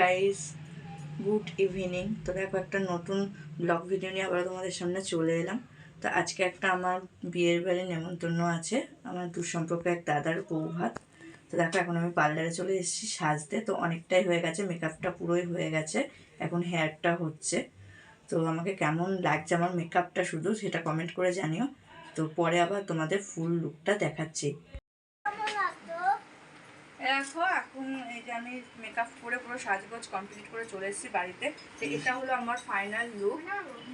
Guys good evening তো দেখো, একটা নতুন ব্লগ ভিডিও নিয়ে আবার তোমাদের সামনে চলে এলাম। তো আজকে একটা আমার বিয়ের বাড়ি নেমন্তন্ন আছে। আমার দুঃসম্পর্কে এক দাদার বউ ভাত তো দেখো, এখন আমি পার্লারে চলে এসেছি সাজতে। তো অনেকটাই হয়ে গেছে মেকআপটা পুরোই হয়ে গেছে। এখন হেয়ারটা হচ্ছে। তো আমাকে কেমন লাগছে আমার মেকআপটা শুধু সেটা কমেন্ট করে জানিও। তো পরে আবার তোমাদের ফুল লুকটা দেখাচ্ছি। দেখো এখন এই যে আমি মেকআপ করে পুরো সাজগোজ কমপ্লিট করে চলে এসেছি বাড়িতে তো এটা হলো আমার ফাইনাল লুক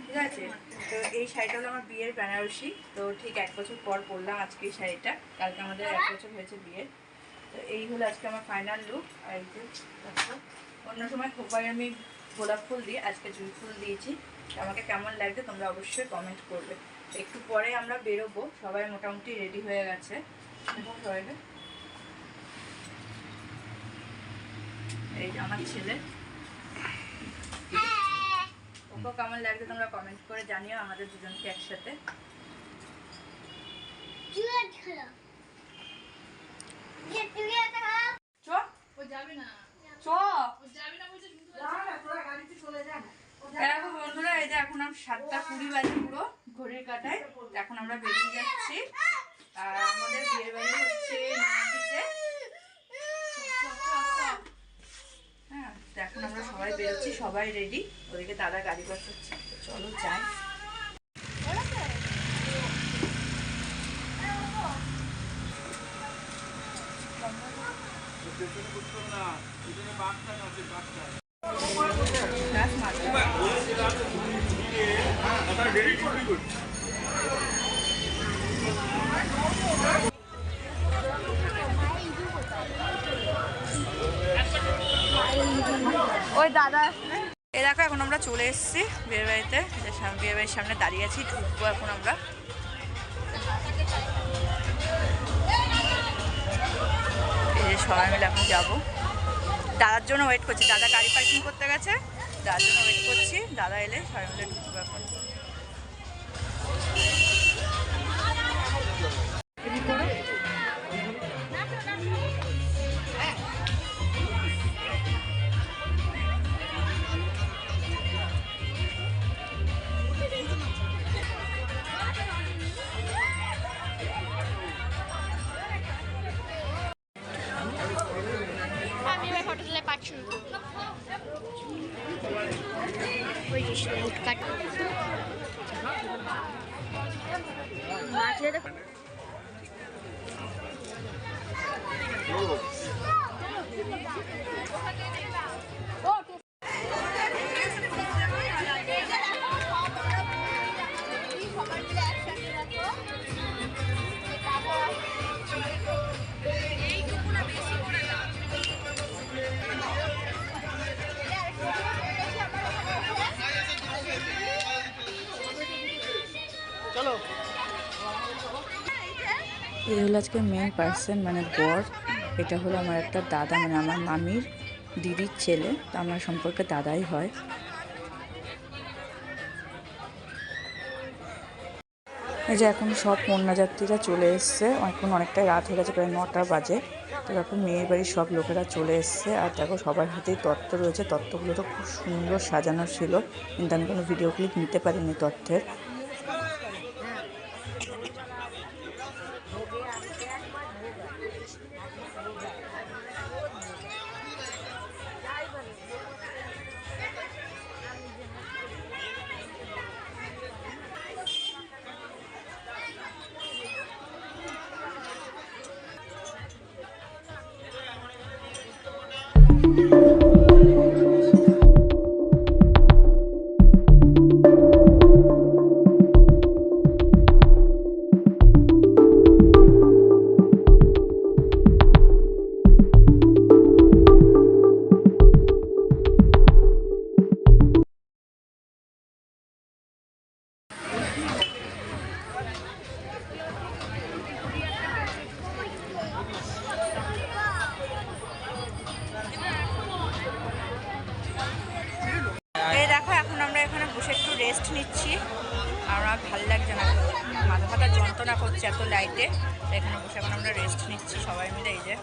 ঠিক আছে? তো এই শাড়িটা হলো আমার বিয়ের বেনারসি তো ঠিক এক বছর পর পরলাম আজকে এই শাড়িটা কালকে আমাদের এক বছর হয়েছে বিয়ের তো এই হলো আজকে আমার ফাইনাল লুক আর এই যে দেখো অন্য সময় খোপায় আমি গোলাপ ফুল দিই আজকে জুই ফুল দিয়েছি আমাকে কেমন লাগবে তোমরা অবশ্যই কমেন্ট করবে। একটু পরে আমরা বেরোবো সবাই মোটামুটি রেডি হয়ে গেছে সবাইকে এই যে আমার ছেলে। ওকে কেমন লাগছে তোমরা কমেন্ট করে জানিও আমাদের দুজনকে একসাথে। দেখো বন্ধুরা এই যে এখন আমি সাতটা কুড়ি বাজে পুরো ঘড়ির কাটায়। এখন আমরা বেরিয়ে যাচ্ছি। আর আমাদের বিয়ে বাড়ি হচ্ছে নয়াদিতে হ্যাঁ তো এখন আমরা সবাই বেরোচ্ছি সবাই রেডি ওদিকে দাদা গাড়ি বসাচ্ছে চলো যাই। গাছ দাদা এ দেখো, এখন আমরা চলে এসেছি বিয়ে বাড়িতে বিয়ে বাড়ির সামনে দাঁড়িয়ে আছি, ঢুকবো এখন আমরা। এই যে সবাই মিলে এখন যাব। দাদার জন্য ওয়েট করছি। দাদা গাড়ি পার্কিং করতে গেছে। দাদার জন্য ওয়েট করছি। দাদা এলে সবাই মিলে ঢুকবো এখন। ওই এই হলো আজকে মেন পার্সন মানে বর। এটা হলো আমার একটা দাদা মানে আমার মামির দিদির ছেলে। তো আমার সম্পর্কে দাদাই হয়। এই যে এখন সব কন্যাযাত্রীরা চলে এসছে। এখন অনেকটাই রাত হয়ে গেছে, প্রায় নটা বাজে। তো এখন মেয়ের বাড়ির সব লোকেরা চলে এসছে। আর দেখো, সবার হাতেই তত্ত্ব রয়েছে। তত্ত্বগুলো তো খুব সুন্দর সাজানো ছিল। কিন্তু আমি কোনো ভিডিও ক্লিপ নিতে পারিনি তত্ত্বের রেস্ট নিচ্ছি। আর আমার ভালো লাগছে না। মাথা ফাটা যন্ত্রণা করছে এত লাইটে এখানে বসে এখন আমরা রেস্ট নিচ্ছি সবাই মিলে এই যে।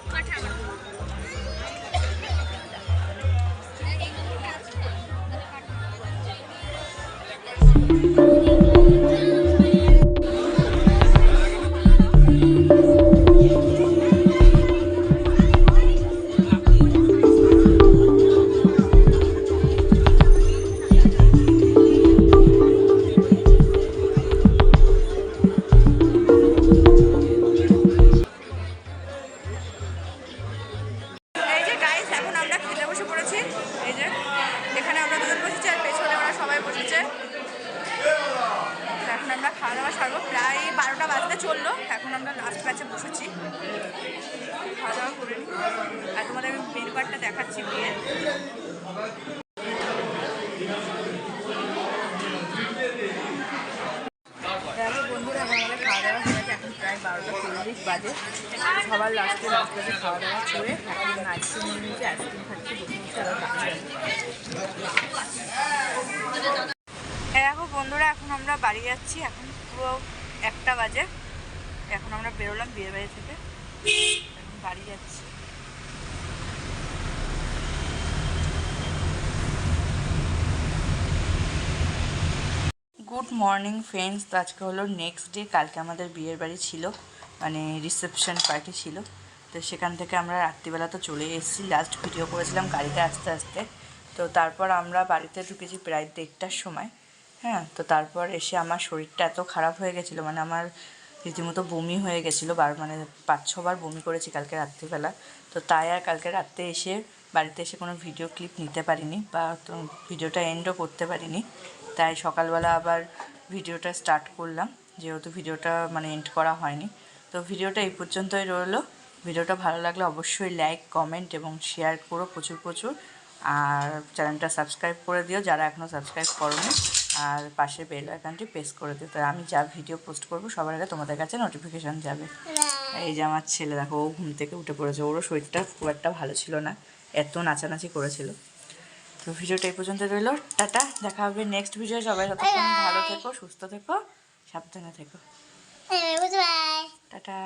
খাওয়া দাওয়া সারবো প্রায় বারোটা বাজতে চলল। এখন আমরা লাস্ট ব্যাচে বসেছি। খাওয়া দাওয়া করে আর তোমাদের আমি মেনু কার্ডটা দেখাচ্ছি দেখো বন্ধুরা আমাদের খাওয়া দাওয়া হয়ে গেছে। এখন প্রায় বারোটা চল্লিশ বাজে। সবার লাস্টে লাস্ট বাজে খাওয়া দাওয়া করে আইসক্রিম নিয়ে নিয়েছি আইসক্রিম বন্ধুরা, এখন আমরা বাড়ি যাচ্ছি। এখন পুরো একটা বাজে। এখন আমরা বেরোলাম বিয়ের বাড়ি থেকে। এখন বাড়ি যাচ্ছি। গুড মর্নিং ফ্রেন্ডস আজকে হলো নেক্সট ডে কালকে আমাদের বিয়ের বাড়ি ছিল। মানে রিসেপশন পার্টি ছিল। তো সেখান থেকে আমরা রাত্রিবেলা তো চলে এসেছি। লাস্ট ভিডিও করেছিলাম গাড়িতে আস্তে আস্তে। তো তারপর আমরা বাড়িতে ঢুকেছি প্রায় দেড়টার সময়। হ্যাঁ তো তারপর এসে আমার শরীরটা এত খারাপ হয়ে গেছিল মানে আমার রীতিমতো বমি হয়ে গেছিল বার মানে পাঁচ, ছবার বমি করেছি কালকে রাত্রিবেলা। তো তাই আর কালকে রাত্রে এসে বাড়িতে এসে কোনো ভিডিও ক্লিপ নিতে পারিনি বা তো ভিডিওটা এন্ডও করতে পারিনি। তাই সকালবেলা আবার ভিডিওটা স্টার্ট করলাম, যেহেতু ভিডিওটা মানে এন্ড করা হয়নি। তো ভিডিওটা এই পর্যন্তই রইল। ভিডিওটা ভালো লাগলে অবশ্যই লাইক কমেন্ট এবং শেয়ার করো প্রচুর প্রচুর। আর চ্যানেলটা সাবস্ক্রাইব করে দিও, যারা এখনও সাবস্ক্রাইব করোনি। আর পাশে বেল আইকনটি প্রেস করে দিও। তাই আমি যা ভিডিও পোস্ট করব সবার আগে তোমাদের কাছে নোটিফিকেশান যাবে। এই যে আমার ছেলে দেখো ও ঘুম থেকে উঠে পড়েছে। ওরও শরীরটা খুব একটা ভালো ছিল না। এত নাচানাচি করেছিল। তো ভিডিওটা এই পর্যন্ত রইল। টাটা দেখা হবে নেক্সট ভিডিও সবাই ততক্ষণ ভালো থেকো সুস্থ থেকো সাবধানে থেকো। টাটা.